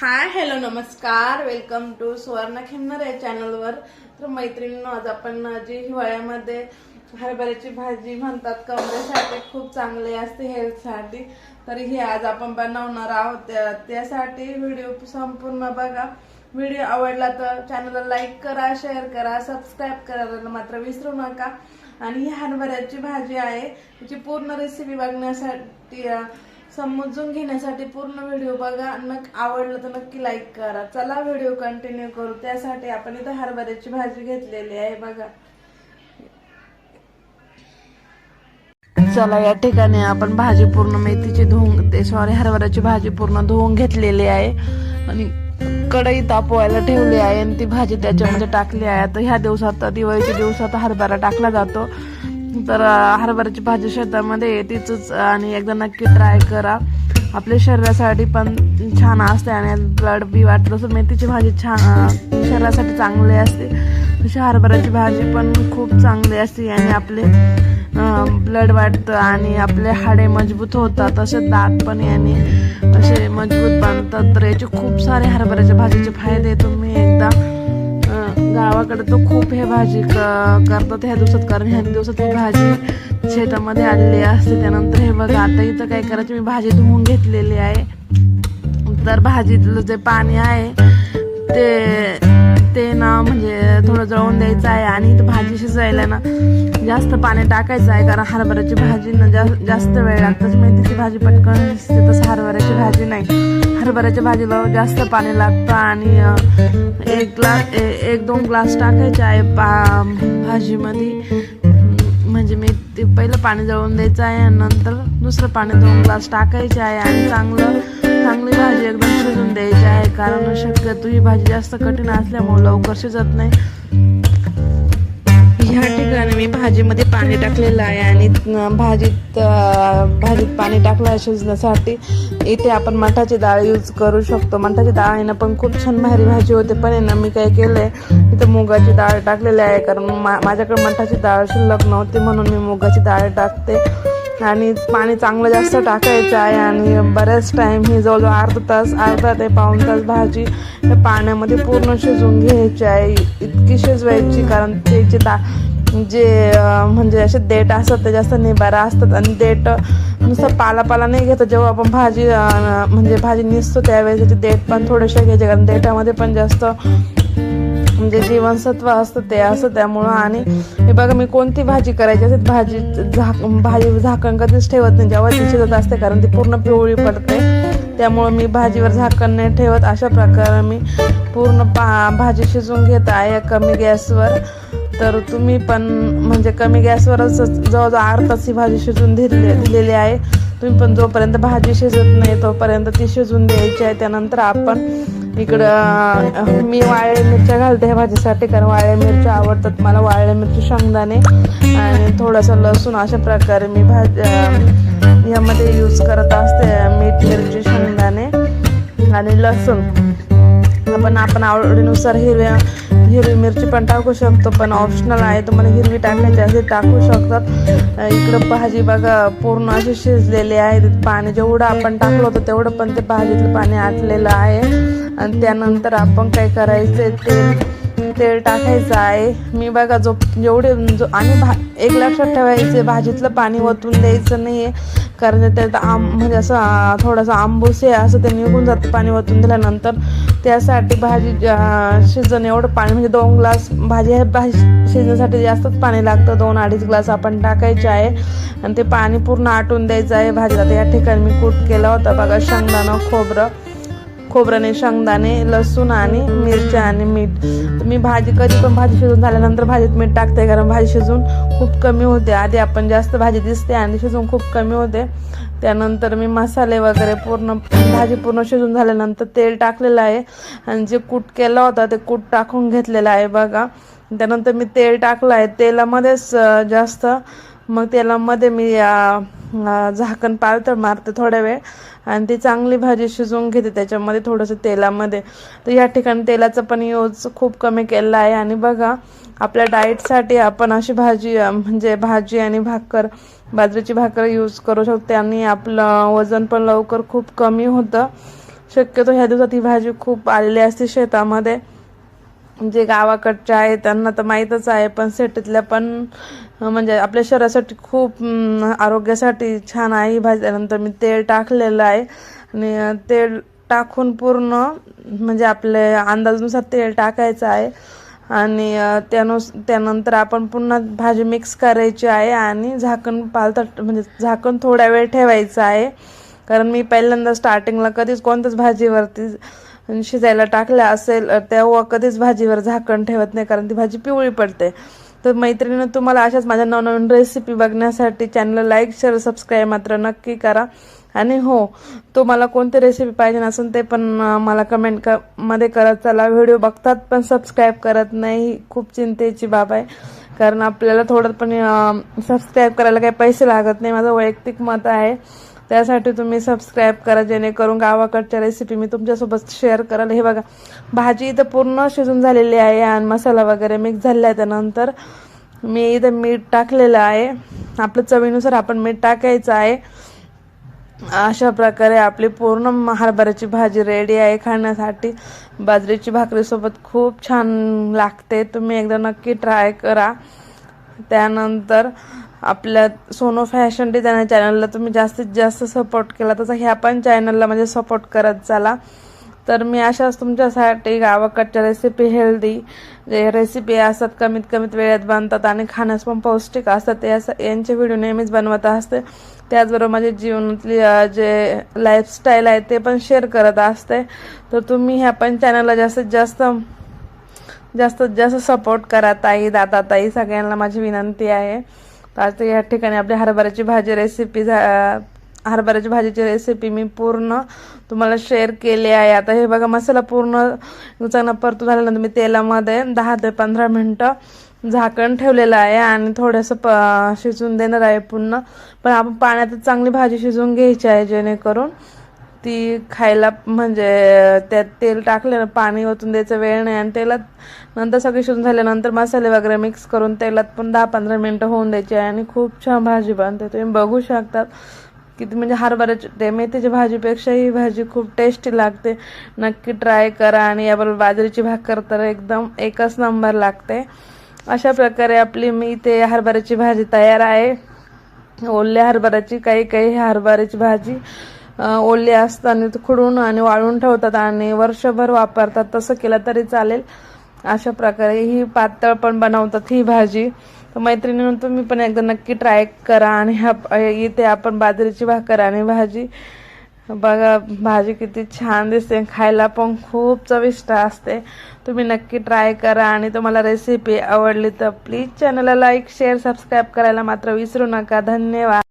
हाय hello नमस्कार. Welcome to Suvarna Khinnar या चॅनलवर तर मैत्रिणींनो आज आपण जी हिवाळ्यामध्ये हरभऱ्याची भाजी म्हणतात कमरेसाठी खूप चांगली असते हेल्थसाठी तर हे आज आपण बनवणार आहोत. त्या- त्यासाठी व्हिडिओ संपूर्ण बघा. व्हिडिओ आवडला तर चॅनलला लाईक करा शेअर करा सबस्क्राईब करायला मात्र विसरू नका. आणि ही हरभऱ्याची भाजी आहे. तिची पूर्ण रेसिपी बघण्यासाठी समजून घेण्यासाठी पूर्ण व्हिडिओ बघा. नक आवडलं तर नक्की लाईक करा. चला व्हिडिओ कंटिन्यू करू. त्यासाठी आपण इथं हरभऱ्याची भाजी घेतलेली आहे बघा. चला या ठिकाणी आपण भाजी पूर्ण मेथीची धुवून ते सॉरी हरभऱ्याची भाजी पूर्ण धुवून घेतलेली आहे. आणि कढई तापवायला ठेवली आहे आणि ती भाजी त्याच्यामध्ये टाकली आहे. तर ह्या दिवसात दिवाळीच्या दिवसात हरभरा टाकला जातो. तर हरभऱ्याची भाजी शेतामध्ये येतेच आणि एकदा नक्की ट्राय करा. आपल्या शरीरासाठी पण छान असते आणि ब्लड बी वाटत तसं मेथीची भाजी छान शरीरासाठी चांगली असते. तशी हरभऱ्याची भाजी पण खूप चांगली असते आणि आपले ब्लड वाटतं आणि आपले हाडे मजबूत होतात. तसे दात पण याने असे मजबूत बनतात. तर याचे खूप सारे हरभऱ्याच्या भाजीचे फायदे गावाकडे तर खूप हे भाजी क- करतात. ह्या दिवसात कारण ह्या दिवसात ही भाजी शेतामध्ये आलेली असते. त्यानंतर हे बघा आता इथं काय करायचं? मी भाजी धुवून घेतलेली आहे. तर भाजीतलं जे पाणी आहे ते ते ना म्हणजे थोडं जळून द्यायचं आहे आणि इथं भाजी शिजायला ना जास्त पाणी टाकायचं आहे. कारण हरभऱ्याची भाजी ना जास्त जास्त वेळ लागतं. मेथीची भाजी पटकन शिजते तसं हरभऱ्याची भाजी नाही. हरभऱ्याच्या भाजीला जास्त पाणी लागतं आणि एक ग्लास ए- एक दोन ग्लास टाकायचे आहे पा भाजीमध्ये. म्हणजे मी ते पहिलं पाणी जळून द्यायचं आहे आणि नंतर दुसरं पाणी दोन ग्लास टाकायचे आहे आणि चांगलं चांगली भाजी एकदम शिजून द्यायची आहे. कारण शक्यतो ही भाजी जास्त कठीण असल्यामुळे लवकर शिजत नाही. ठिकाणी मी भाजीमध्ये पाणी टाकलेलं आहे आणि भाजीत भाजीत पाणी टाकलं आहे शिजण्यासाठी. इथे आपण मठाची डाळ यूज करू शकतो. मठाची डाळ आहे ना पण खूप छान भारी भाजी होते. पण आहे ना मी काय केलं आहे इथं मुगाची डाळ टाकलेली आहे कारण मा माझ्याकडे मठाची डाळ शिल्लक नव्हती म्हणून मी मुगाची डाळ टाकते. आणि पाणी चांगलं जास्त टाकायचं आहे आणि बऱ्याच टाईम ही जवळजवळ अर्धा तास अर्धा ते पाऊण तास भाजी पाण्यामध्ये पूर्ण शिजवून घ्यायची आहे. इतकी शिजवायची कारण त्याची दा जे म्हणजे असे देठ असतात ते जास्त निबारा असतात आणि देठ नुसतं पाला पाला नाही घेतो. जेव्हा आपण भाजी म्हणजे भाजी निसतो त्यावेळेस त्याचे देठ पण थोडेसे घ्यायचे कारण देठामध्ये पण जास्त म्हणजे जीवनसत्व असतं ते असं त्यामुळं. आणि हे बघा मी कोणती भाजी करायची असेल भाजी झाक भाजी झाकण कधीच ठेवत नाही. जेव्हा ती शिजत असते कारण ती पूर्ण पिवळी पडते. त्यामुळं मी भाजीवर झाकण नाही ठेवत. अशा प्रकारे मी पूर्ण पा भाजी शिजवून घेत आहे कमी गॅसवर. तर तुम्ही पण म्हणजे कमी गॅसवरच जवळजवळ अर्धा ही भाजी शिजवून दिले दिलेली आहे. तुम्ही पण जोपर्यंत भाजी शिजत नाही तोपर्यंत ती शिजवून द्यायची आहे. त्यानंतर आपण इकडं मी वाळ्या मिरच्या घालते ह्या भाजीसाठी कारण वाळ्या मिरच्या आवडतात मला. वाळ्या मिरची शेंगदाणे आणि थोडंसं लसूण. अशा प्रकारे मी भाज यामध्ये यूज करत असते मीठ मिरची शेंगदाणे आणि लसूण. आपण आपण आवडीनुसार हिरव्या हिरवी मिरची पण टाकू शकतो पण ऑप्शनल आहे. तुम्हाला हिरवी टाकायची असेल टाकू शकतात. इकडं भाजी बघा पूर्ण अशी शिजलेली आहे. पाणी जेवढं आपण टाकलं होतं तेवढं पण ते भाजीतलं पाणी आटलेलं आहे. आणि त्यानंतर आपण काय करायचं ते तेल टाकायचं आहे. मी बघा जो जेवढे जो आणि भा एक लक्षात ठेवायचे भाजीतलं पाणी ओतून द्यायचं नाही आहे कारण त्यात आम म्हणजे असं थोडंसं आंबूस आहे असं ते निघून जातं पाणी ओतून दिल्यानंतर. त्यासाठी भाजी शिजन एवढं पाणी म्हणजे दोन ग्लास भाजी आहे भाजी शिजण्यासाठी जास्तच पाणी लागतं. दोन अडीच ग्लास आपण टाकायचे आहे. आणि ते पाणी पूर्ण आटून द्यायचं आहे. भाजीला तर या ठिकाणी मी कूट केला होता. बघा शेंगदाणं खोबरं. खोबऱ्याने शेंगदाणे लसूण आणि मिरच्या आणि मीठ. तर मी भाजी कधी पण भाजी शिजून झाल्यानंतर भाजीत मीठ टाकते कारण भाजी शिजून खूप कमी होते. आधी आपण जास्त भाजी दिसते आणि शिजून खूप कमी होते. त्यानंतर मी मसाले वगैरे पूर्ण भाजी पूर्ण शिजून झाल्यानंतर तेल टाकलेलं आहे. आणि जे कूट केलं होतं ते कूट टाकून घेतलेलं आहे बघा. त्यानंतर मी तेल टाकलं आहे. तेलामध्येच जास्त मग तेलामध्ये मी झाकण पाळतर मारते थोड्या वेळ आणि ती चांगली भाजी शिजवून घेते. त्याच्यामध्ये थोडंसं तेलामध्ये. तर या ठिकाणी तेलाचा पण यूज खूप कमी केलेला आहे. आणि बघा आपल्या डाएटसाठी आपण अशी भाजी म्हणजे भाजी आणि भाकर बाजरीची भाकर यूज करू शकते. आणि आपलं वजन पण लवकर खूप कमी होतं. शक्यतो ह्या दिवसात ही भाजी खूप आलेली असते शेतामध्ये. जे गावाकडच्या आहे त्यांना तर माहीतच आहे पण सिटीतल्या पण म्हणजे आपल्या शरीरासाठी खूप आरोग्यासाठी छान आहे. ही भाजी त्यानंतर मी तेल टाकलेलं आहे. आणि तेल टाकून पूर्ण म्हणजे आपले अंदाजानुसार तेल टाकायचं आहे. आणि त्यानुस त्यानंतर आपण पुन्हा भाजी मिक्स करायची आहे आणि झाकण पालतं म्हणजे झाकण थोडा वेळ ठेवायचं आहे. कारण मी पहिल्यांदा स्टार्टिंगला कधीच कोणत्याच भाजीवरती शिजायला टाकल्या असेल तेव्हा कधीच भाजीवर झाकण ठेवत नाही कारण ती भाजी पिवळी पडते. तर मैत्रिणीनं तुम्हाला अशाच माझ्या नवनवीन रेसिपी बघण्यासाठी चॅनल लाईक शेअर सबस्क्राईब मात्र नक्की करा. आणि हो तुम्हाला कोणती रेसिपी पाहिजे असेल ते पण मला कमेंट क मध्ये करत चला व्हिडिओ बघतात पण सबस्क्राईब करत नाही. ही खूप चिंतेची बाब आहे. कारण आपल्याला थोडं पण सबस्क्राईब करायला काही पैसे लागत नाही. माझं वैयक्तिक मत आहे. त्यासाठी तुम्ही सबस्क्राईब करा जेणेकरून गावाकडच्या रेसिपी मी तुमच्यासोबत शेअर कराल. हे बघा भाजी इथं पूर्ण शिजून झालेली आहे. आणि मसाला वगैरे मिक्स झालेला आहे. त्यानंतर मी इथं मीठ टाकलेलं आहे. आपलं चवीनुसार आपण मीठ टाकायचं आहे. अशा प्रकारे आपली पूर्ण हरभऱ्याची भाजी रेडी आहे खाण्यासाठी. बाजरीची भाकरीसोबत खूप छान लागते. तुम्ही एकदा नक्की ट्राय करा. त्यानंतर आपल्या सोनो फॅशन डिझायनर चॅनलला तुम्ही जास्तीत जास्त सपोर्ट केला तसं ह्या पण चॅनलला म्हणजे सपोर्ट करत चला. तर मी अशाच तुमच्यासाठी गावाकडच्या रेसिपी हेल्दी जे रेसिपी असतात कमीत कमीत वेळेत बनतात आणि खाण्यास पण पौष्टिक असतात ते असं यांचे व्हिडिओ नेहमीच बनवत असते. त्याचबरोबर माझ्या जीवनातली जे लाईफस्टाईल आहे ते पण शेअर करत असते. तर तुम्ही ह्या पण चॅनलला जास्तीत जास्त जास्तीत जास्त सपोर्ट करा. ताई दादा ताई सगळ्यांना माझी विनंती आहे. तर आता या ठिकाणी आपली हरभऱ्याची भाजी रेसिपी झा हरभऱ्याची भाजीची रेसिपी मी पूर्ण तुम्हाला शेअर केली आहे. आता हे बघा मसाला पूर्ण चांगला परतू झाल्यानंतर मी तेलामध्ये दहा ते पंधरा मिनटं झाकण ठेवलेलं आहे आणि थोडंसं प शिजून देणार आहे पुन्हा. पण आपण पाण्यातच चांगली भाजी शिजवून घ्यायची आहे जेणेकरून ती खायला म्हणजे त्यात तेल टाकलं पाणी ओतून द्यायचं वेळ नाही आणि तेलात नंतर सगळी शिजून झाल्यानंतर मसाले वगैरे मिक्स करून तेलात पण दहा पंधरा मिनटं होऊन द्यायची आहे आणि खूप छान भाजी बनते. तुम्ही बघू शकतात किती म्हणजे हरभऱ्याची ते मेथीच्या भाजीपेक्षा ही भाजी खूप टेस्टी लागते. नक्की ट्राय करा आणि याबरोबर बाजरीची भाकर तर एकदम एकच नंबर लागते. अशा प्रकारे आपली मी ते हरभऱ्याची भाजी तयार आहे. ओल्या हरभऱ्याची काही काही हरभऱ्याची भाजी ओले असताना ते खुडून आणि वाळून ठेवतात आणि वर्षभर वापरतात. तसं केलं तरी चालेल. अशा प्रकारे ही पातळ पण बनवतात ही भाजी. तर मैत्रिणीनं तुम्ही पण एकदा नक्की ट्राय करा आणि इथे आपण बाजरीची भाकर आणि भाजी. बघा भाजी किती छान दिसते खायला पण खूप चविष्ट असते. तुम्ही नक्की ट्राय करा आणि तुम्हाला रेसिपी आवडली तर प्लीज चॅनलला लाईक शेअर सबस्क्राईब करायला मात्र विसरू नका. धन्यवाद.